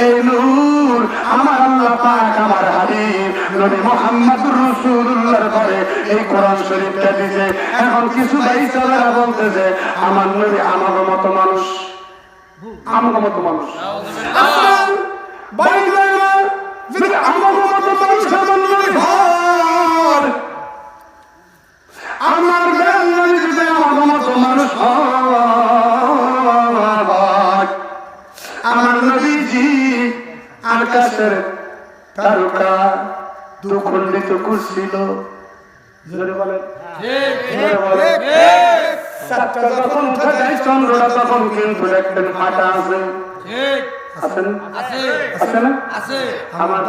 এই নূর আমার আল্লাহ এখন কিছু আমার নবী আমার মতো মানুষ আমার মতো মানুষ আকাশের তারকা দুখণ্ডিত আমার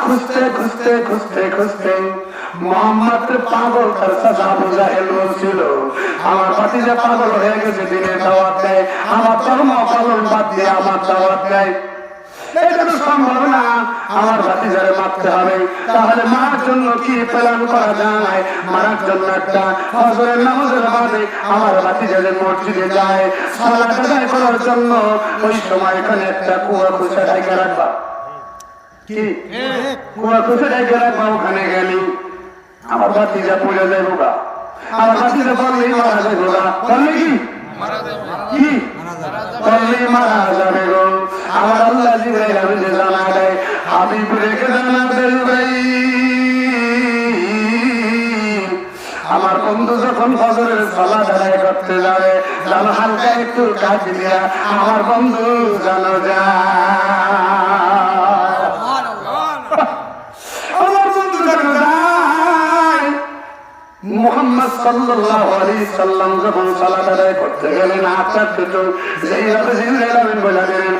খুঁজতে খুঁজতে পাগল তার সাজা বোঝা এলো ছিল। আমার পাগল হয়ে গেছে দেয় আমার ধর্ম পাগল বাদ দিয়ে আমার দাওয়াত দেয় না আমার হবে। তাহলে জন্য কি মারার জন্য একটা আমার জন্য এখানে একটা কি? ওখানে গেলি। আমার ভাতিজা যায় বোকা আমার ভাতিজা বললেই মারা যায় আমার আমি আমার বন্ধু যখন ফজরের সালা দাঁড়ায় করতে যাবে জানো হালকা একটু কাজ দিয়া আমার বন্ধু জানো যা মোহাম্মদ সাল্লাল্লাহু আলাইহি সাল্লাম যখন সালাত আদায় করতে গেলেন আপনার দুটো যেইভাবে জিবরাইল আমিন বলে দিলেন